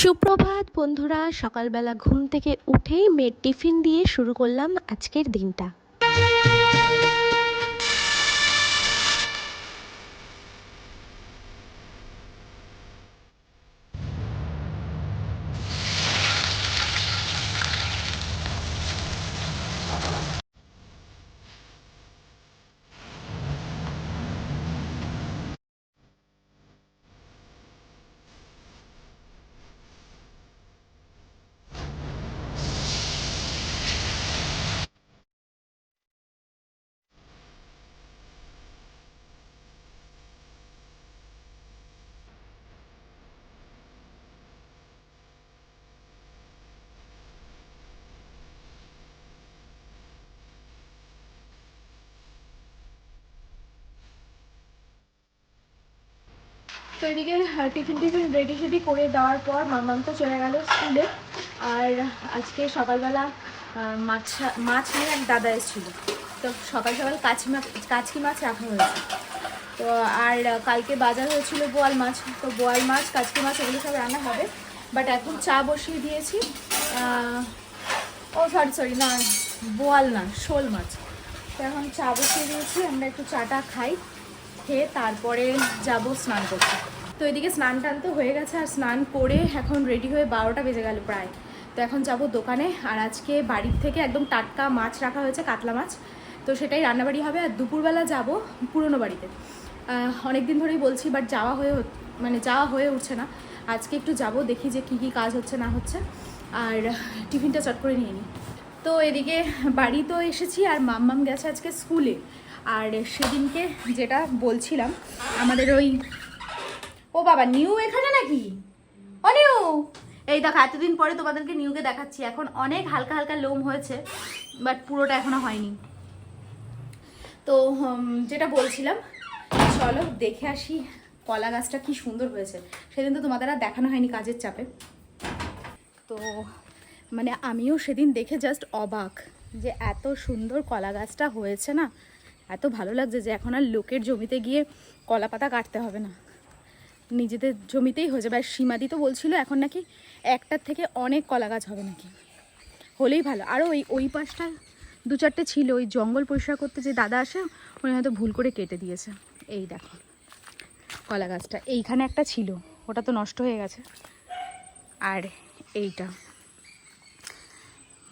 সুপ্রভাত বন্ধুরা। সকালবেলা ঘুম থেকে উঠেই মেয়ের টিফিন দিয়ে শুরু করলাম আজকের দিনটা। তো এদিকে টিফিন টিফিন রেডি শেডি করে দেওয়ার পর মামাম তো চলে গেল স্কুলে আর আজকে সকালবেলা মাছ মাছ নিয়ে এক দাদা এসেছিল। তো সকাল সকাল কাচি মাছ, কাচকি মাছ রাখা হয়েছে। তো আর কালকে বাজার হয়েছিল বোয়াল মাছ। তো বোয়াল মাছ, কাচকি মাছ এগুলো সব রান্না হবে। বাট এখন চা বসিয়ে দিয়েছি। ও সরি সরি না, বোয়াল না, শোল মাছ। তো এখন চা বসিয়ে দিয়েছি। আমরা একটু চাটা খাই, খেয়ে তারপরে যাব স্নান করতে। তো এদিকে স্নান টান তো হয়ে গেছে আর স্নান করে এখন রেডি হয়ে বারোটা বেজে গেল প্রায়। তো এখন যাব দোকানে আর আজকে বাড়ির থেকে একদম টাটকা মাছ রাখা হয়েছে, কাতলা মাছ। তো সেটাই রান্নাবাড়ি হবে আর দুপুরবেলা যাব পুরনো বাড়িতে। অনেক দিন ধরেই বলছি বাট যাওয়া হয়ে মানে যাওয়া হয়ে উঠছে না। আজকে একটু যাব, দেখি যে কী কী কাজ হচ্ছে, না হচ্ছে। আর টিফিনটা চট করে নিয়ে নিই তো এদিকে বাড়ি তো এসেছি আর মাম্মাম গেছে আজকে স্কুলে। আর সেদিনকে যেটা বলছিলাম, আমাদের ওই ও বাবা, নিউ এখানে নাকি? ও নিউ? এই দেখো, এতদিন পরে তোমাদেরকে নিউকে দেখাচ্ছি। এখন অনেক হালকা হালকা লোম হয়েছে বাট পুরোটা এখনও হয়নি। তো যেটা বলছিলাম, চলো দেখে আসি কলা গাছটা কি সুন্দর হয়েছে। সেদিন তো তোমাদের আর দেখানো হয়নি কাজের চাপে। তো মানে আমিও সেদিন দেখে জাস্ট অবাক যে এত সুন্দর কলা গাছটা হয়েছে না? এত ভালো লাগছে যে এখন আর লোকের জমিতে গিয়ে কলা পাতা কাটতে হবে না। নিজেদের জমিতেই হয়ে যাবে। আর সীমাদি তো বলছিল এখন নাকি একটার থেকে অনেক কলা গাছ হবে নাকি? হলেই ভালো। আরও ওই ওই পাশটা দু চারটে ছিল, ওই জঙ্গল পরিষ্কার করতে যে দাদা আসে, উনি হয়তো ভুল করে কেটে দিয়েছে। এই দেখো কলা গাছটা এইখানে একটা ছিল, ওটা তো নষ্ট হয়ে গেছে। আর এইটা।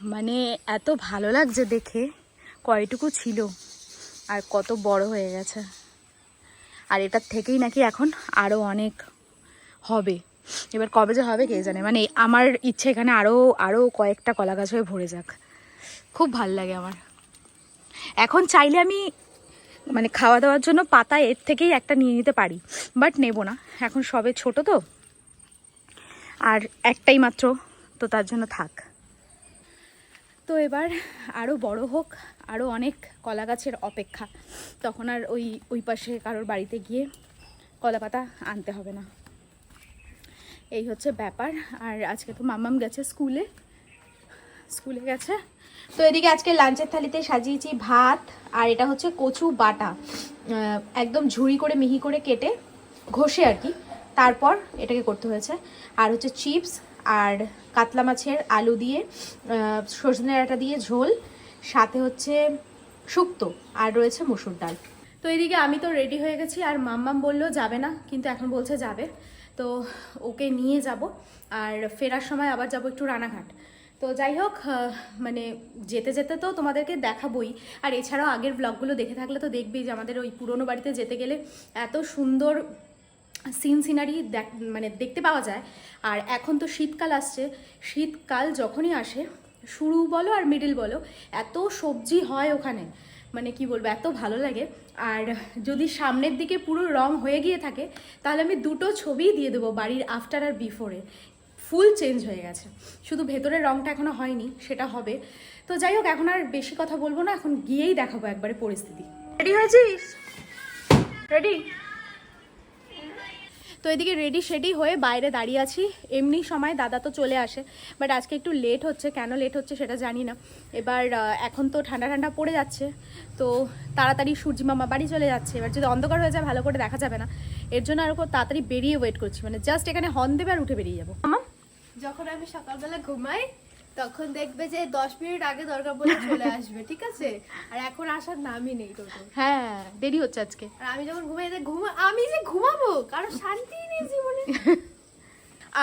মানে এত ভালো লাগছে দেখে, কয়টুকু ছিল, আর কত বড় হয়ে গেছে। আর এটার থেকেই নাকি এখন আরও অনেক হবে। এবার কবে যে হবে কে জানে? মানে আমার ইচ্ছে এখানে আরও আরও কয়েকটা কলা গাছ হয়ে ভরে যাক। খুব ভালো লাগে আমার। এখন চাইলে আমি মানে খাওয়া দাওয়ার জন্য পাতা এর থেকেই একটা নিয়ে নিতে পারি, বাট নেব না। এখন সবে ছোট তো। আর একটাই মাত্র, তো তার জন্য থাক। তো এবার আরও বড় হোক আরও অনেক কলা গাছের অপেক্ষা। তখন আর ওই ওই পাশে কারোর বাড়িতে গিয়ে কলা পাতা আনতে হবে না। এই হচ্ছে ব্যাপার। আর আজকে তো মাম্মাম গেছে স্কুলে। স্কুলে গেছে। তো এদিকে আজকে লাঞ্চের থালিতে সাজিয়েছি ভাত, আর এটা হচ্ছে কচু বাটা। একদম ঝুড়ি করে, মিহি করে কেটে ঘষে আর কি। তারপর এটাকে করতে হয়েছে। আর হচ্ছে চিপস আর কাতলা মাছের আলু দিয়ে সজনে ডাঁটা দিয়ে ঝোল, সাথে হচ্ছে শুক্তো, আর রয়েছে মসুর ডাল। তো এদিকে আমি তো রেডি হয়ে গেছি, আর মাম্মাম বলল যাবে না, কিন্তু এখন বলছে যাবে। তো ওকে নিয়ে যাব, আর ফেরার সময় আবার যাব একটু রানাঘাট। তো যাই হোক মানে যেতে যেতে তো তোমাদেরকে দেখাবই। আর এছাড়াও আগের ব্লগগুলো দেখে থাকলে তো দেখবেই যে আমাদের ওই পুরনো বাড়িতে যেতে গেলে এত সুন্দর সিন সিনারি দেখ মানে দেখতে পাওয়া যায়। আর এখন তো শীতকাল আসছে। শীতকাল যখনই আসে, শুরু বলো আর মিডিল বলো, এত সবজি হয় ওখানে। মানে কি বলব, এত ভালো লাগে। আর যদি সামনের দিকে পুরো রং হয়ে গিয়ে থাকে, তাহলে আমি দুটো ছবিই দিয়ে দেবো বাড়ির আফটার আর বিফোরে ফুল চেঞ্জ হয়ে গেছে। শুধু ভেতরের রংটা এখনও হয়নি, সেটা হবে। তো যাই হোক, এখন আর বেশি কথা বলব না। এখন গিয়েই দেখাবো একবারে পরিস্থিতি। রেডি হয়েছিস? রেডি তো এদিকে রেডি সেডি হয়ে বাইরে দাঁড়িয়ে আছি। এমনি সময় দাদা তো চলে আসে বাট আজকে একটু লেট হচ্ছে। কেন লেট হচ্ছে সেটা জানি না। এবার এখন তো ঠান্ডা ঠান্ডা পড়ে যাচ্ছে তো তাড়াতাড়ি সূর্যি মামা বাড়ি চলে যাচ্ছে। এবার যদি অন্ধকার হয়ে যায় ভালো করে দেখা যাবে না। এর জন্য আরও তাড়াতাড়ি বেরিয়ে ওয়েট করছি। মানে জাস্ট এখানে হর্ন দেবে আর উঠে বেরিয়ে যাব। মামা? যখন আমি সকালবেলা ঘুমাই তখন দেখবে যে দশ মিনিট আগে দরকার পড়লে চলে আসবে ঠিক আছে? আর এখন আসার নামই নেই টোটো। হ্যাঁ দেরি হচ্ছে আজকে। আর আমি যখন ঘুমাই ঘুমা আমি যে ঘুমাবো? কারও শান্তি নেই জীবনে।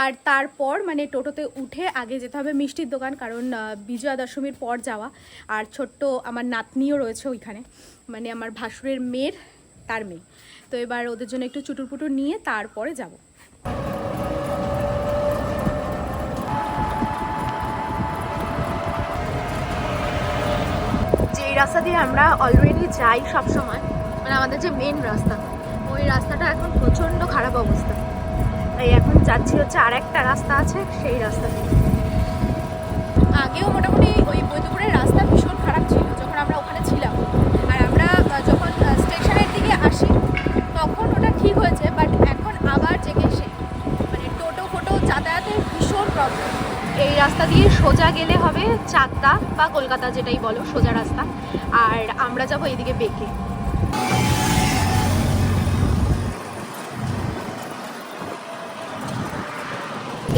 আর তারপর মানে টোটোতে উঠে আগে যেতে হবে মিষ্টির দোকান কারণ বিজয়া দশমীর পর যাওয়া। আর ছোট্ট আমার নাতনিও রয়েছে ওইখানে। মানে আমার ভাসুরের মেয়ের তার মেয়ে। তো এবার ওদের জন্য একটু চুটুর পুটুর নিয়ে তারপরে যাব। এই রাস্তা দিয়ে আমরা অলরেডি যাই সব সময় মানে আমাদের যে মেন রাস্তা, ওই রাস্তাটা এখন প্রচণ্ড খারাপ অবস্থা। তাই এখন যাচ্ছি হচ্ছে আর একটা রাস্তা আছে, সেই রাস্তা দিয়ে। আগেও মোটামুটি ওই বৈদ্যপুরের রাস্তা ভীষণ খারাপ ছিল, যখন আমরা ওখানে ছিলাম। আর আমরা যখন স্টেশনের দিকে আসি, তখন ওটা ঠিক হয়েছে বাট এখন আবার জেগে সেই মানে টোটো ফোটো যাতায়াতের ভীষণ প্রবলেম এই রাস্তা দিয়ে সোজা গেলে হবে চাকদা বা কলকাতা যেটাই বলো, সোজা রাস্তা। আর আমরা যাব এইদিকে বেঁকে।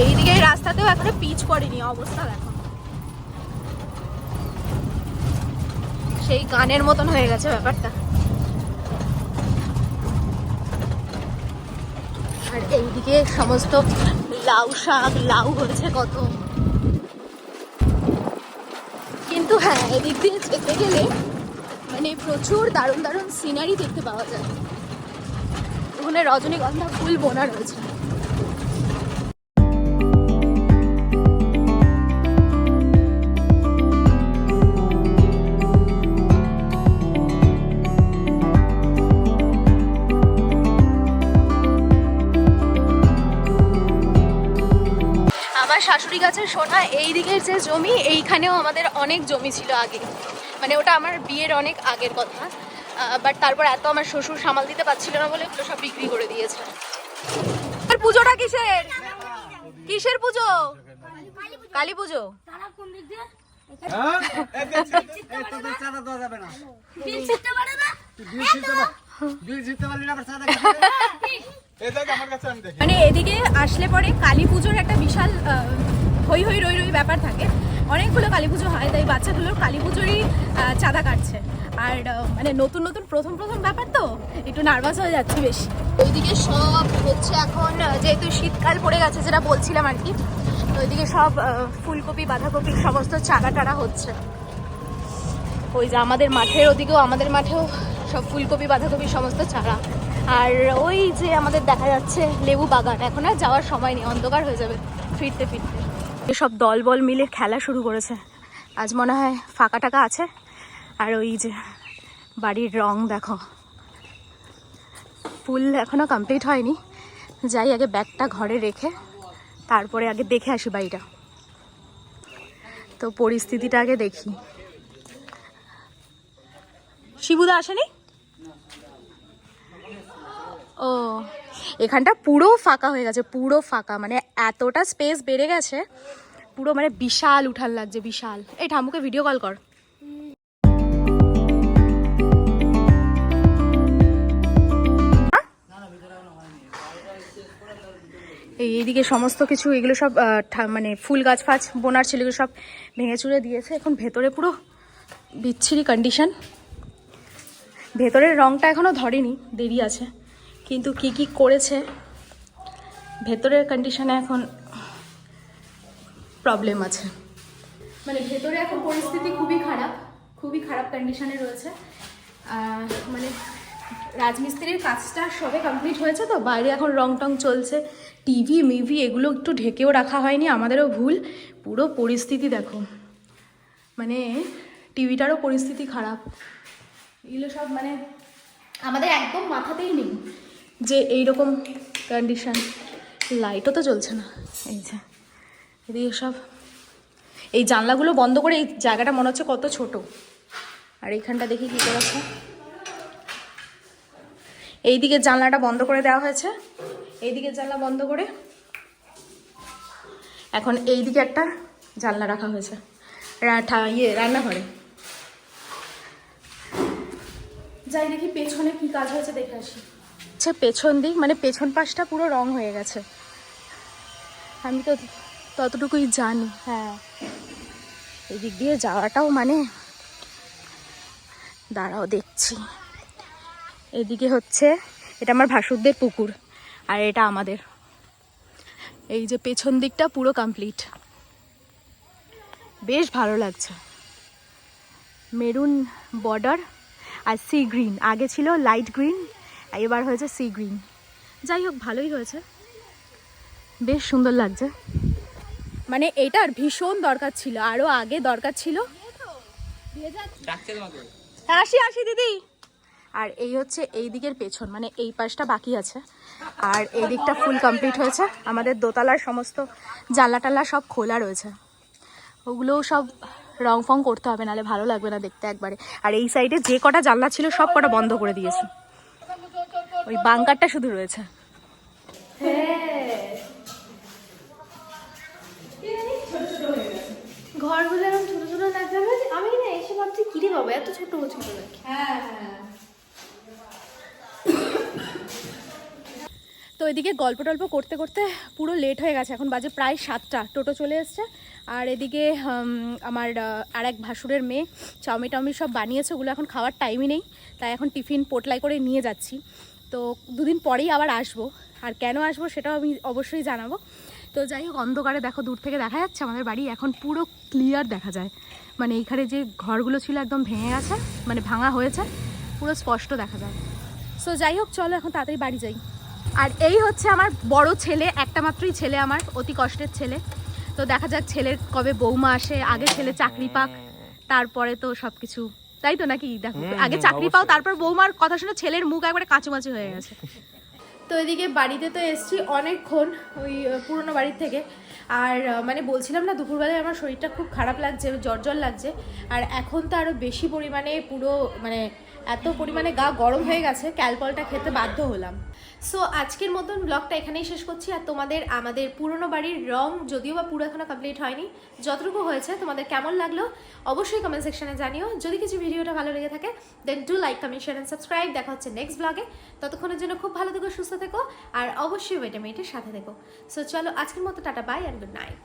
এইদিকে এই রাস্তাতেও এখনও পিচ পড়েনি অবস্থা, দেখো। সেই গানের মতন হয়ে গেছে ব্যাপারটা। আর এইদিকে সমস্ত লাউ শাক, লাউ হয়েছে কত কিন্তু হ্যাঁ এদিক দিয়ে যেতে গেলে মানে প্রচুর দারুণ দারুণ সিনারি দেখতে পাওয়া যায়। ওখানে রজনীগন্ধা ফুল বোনা রয়েছে। শাশুড়ি গাছের সোনা এই দিকের যে জমি এইখানেও আমাদের অনেক জমি ছিল আগে। মানে ওটা আমার বিয়ের অনেক আগের কথা। বাট তারপর এত আমার শ্বশুর সামাল দিতে পারছিল না বলে ওগুলো সব বিক্রি করে দিয়েছে। আর পুজোটা কিসের? কিসের পুজো? কালী পুজো। হ্যাঁ? এই যে- এই তোদের চাঁদা দেওয়া যাবে না। তুই বিল ছিঁড়তে পার- বিল ছিঁড়তে পারলি না, আবার চাঁদা কিসের? এই দেখ, আমার কাছে আমি দেখি। মানে এদিকে আসলে পরে কালী পুজোর একটা বিশাল হই হই রই রই ব্যাপার থাকে। অনেকগুলো কালী পুজো হয়, তাই বাচ্চাগুলোর কালী পুজোরই চাঁদা কাটছে। আর মানে নতুন নতুন প্রথম প্রথম ব্যাপার তো, একটু নার্ভাস হয়ে যাচ্ছি বেশি। ওইদিকে সব হচ্ছে এখন যেহেতু শীতকাল পড়ে গেছে যেটা বলছিলাম আর কি ওইদিকে সব ফুলকপি, বাঁধাকপি সমস্ত চারা টারা হচ্ছে। ওই যে আমাদের মাঠের ওদিকেও, আমাদের মাঠেও সব ফুলকপি, বাঁধাকপি সমস্ত চারা আর ওই যে আমাদের দেখা যাচ্ছে লেবু বাগান, এখন আর যাওয়ার সময় নেই, অন্ধকার হয়ে যাবে, ফিরতে ফিরতে। সব দল বল মিলে খেলা শুরু করেছে। আজ মনে হয় ফাঁকা টাকা আছে। আর ওই যে বাড়ির রং দেখো। ফুল এখনও কমপ্লিট হয়নি। যাই আগে ব্যাগটা ঘরে রেখে তারপরে আগে দেখে আসি বাড়িটা। তো পরিস্থিতিটা আগে দেখি। শিবুদা আসেনি? ও, এখানটা পুরো ফাঁকা হয়ে গেছে, পুরো ফাঁকা। মানে এতটা স্পেস বেড়ে গেছে পুরো মানে বিশাল উঠান লাগছে, বিশাল। এই ঠাম্মুকে ভিডিও কল কর। এই এইদিকে সমস্ত কিছু, এগুলো সব মানে ফুল গাছ ফাছ, বোনার ছিল সব ভেঙে চুড়ে দিয়েছে। এখন ভেতরে পুরো বিচ্ছিরি কন্ডিশন ভেতরের রংটা এখনও ধরেনি, দেরি আছে। কিন্তু কি কি করেছে, ভেতরের কন্ডিশনে এখন প্রবলেম আছে। মানে ভেতরে এখন পরিস্থিতি খুবই খারাপ খুবই খারাপ কন্ডিশনে রয়েছে। মানে রাজমিস্ত্রির কাজটা সবে কমপ্লিট হয়েছে তো, বাইরে এখন রং টং চলছে। টিভি মিভি এগুলো একটু ঢেকেও রাখা হয়নি, আমাদেরও ভুল। পুরো পরিস্থিতি দেখো। মানে টিভিটারও পরিস্থিতি খারাপ। এগুলো সব মানে আমাদের একদম মাথাতেই নেই যে এইরকম কন্ডিশন লাইটও তো চলছে না। এই যে। এদিকে সব, এই জানলাগুলো বন্ধ করে এই জায়গাটা মনে হচ্ছে কত ছোট। আর এইখানটা দেখি কী করেছে এই দিকের জানলাটা বন্ধ করে দেওয়া হয়েছে। এই দিকের জানলা বন্ধ করে এখন এই দিকে একটা জানলা রাখা হয়েছে। ইয়ে রান্নাঘরে। যাই দেখি পেছনে কি কাজ হয়েছে দেখে আসি। আচ্ছা পেছন দিক মানে পেছন পাশটা পুরো রং হয়ে গেছে। আমি তো ততটুকুই জানি। হ্যাঁ। এদিক দিয়ে যাওয়াটাও মানে দাঁড়াও দেখছি। এদিকে হচ্ছে, এটা আমার ভাসুরদের পুকুর আর এটা আমাদের। এই যে পেছন দিকটা পুরো কমপ্লিট বেশ ভালো লাগছে। মেরুন বর্ডার আর সি গ্রিন আগে ছিল লাইট গ্রিন এবার হয়েছে সি গ্রিন যাই হোক, ভালোই হয়েছে। বেশ সুন্দর লাগছে। মানে এটার ভীষণ দরকার ছিল আরও আগে দরকার ছিল। আসি আসি দিদি। আর এই হচ্ছে এই দিকের পেছন মানে এই পাশটা বাকি আছে। আর এই দিকটা ফুল কমপ্লিট হয়েছে। আমাদের দোতলার সমস্ত জানলা টাল্লা সব খোলা রয়েছে। ওগুলোও সব রং ফং করতে হবে, নাহলে ভালো লাগবে না দেখতে একবারে। আর এই সাইডে যে কটা জানলা ছিল, সব কটা বন্ধ করে দিয়েছি। ওই বাঙ্কারটা শুধু রয়েছে। বাবা এত ছোট ছোট নাকি? হ্যাঁ হ্যাঁ। তো এদিকে গল্প টল্প করতে করতে পুরো লেট হয়ে গেছে। এখন বাজে প্রায় সাতটা। টোটো চলে এসছে। আর এদিকে আমার আর এক ভাসুরের মেয়ে চাউমি টাউমি সব বানিয়েছে। ওগুলো এখন খাওয়ার টাইমই নেই। তাই এখন টিফিন পোটলাই করে নিয়ে যাচ্ছি। তো দুদিন পরেই আবার আসব। আর কেন আসব সেটাও আমি অবশ্যই জানাব। তো যাই হোক অন্ধকারে দেখো দূর থেকে দেখা যাচ্ছে। আমাদের বাড়ি এখন পুরো ক্লিয়ার দেখা যায়। মানে এইখানে যে ঘরগুলো ছিল একদম ভেঙে গেছে মানে ভাঙা হয়েছে পুরো স্পষ্ট দেখা যায়। সো যাই হোক চলো এখন তাড়াতাড়ি বাড়ি যাই। আর এই হচ্ছে আমার বড় ছেলে একটা মাত্রই ছেলে আমার অতি কষ্টের ছেলে। তো দেখা যাক ছেলের কবে বৌমা আসে আগে ছেলে চাকরি পাক তারপরে তো সবকিছু। তাই তো নাকি? দেখো আগে চাকরি পাও তারপর বৌমার কথা শুনে ছেলের মুখ একবারে কাঁচুমাচু হয়ে গেছে। তো এদিকে বাড়িতে তো এসছি অনেকক্ষণ, ওই পুরনো বাড়ির থেকে। আর মানে বলছিলাম না, দুপুরবেলায় আমার শরীরটা খুব খারাপ লাগছে জ্বর জ্বর লাগছে। আর এখন তো আরও বেশি পরিমাণে পুরো মানে এত পরিমাণে গা গরম হয়ে গেছে, ক্যালপলটা খেতে বাধ্য হলাম। সো আজকের মতন ব্লগটা এখানেই শেষ করছি। আর তোমাদের, আমাদের পুরনো বাড়ির রং যদিও বা পুরো এখনও কমপ্লিট হয়নি, যতটুকু হয়েছে, তোমাদের কেমন লাগল অবশ্যই কমেন্ট সেকশনে জানিও। যদি কিছু ভিডিওটা ভালো লেগে থাকে then do like comment share and subscribe দেখা হচ্ছে নেক্সট ব্লগে ততক্ষণের জন্য খুব ভালো থেকো, সুস্থ থেকো, আর অবশ্যই মেয়েটির সাথে থেকো। সো চলো আজকের মতো tata bye and good night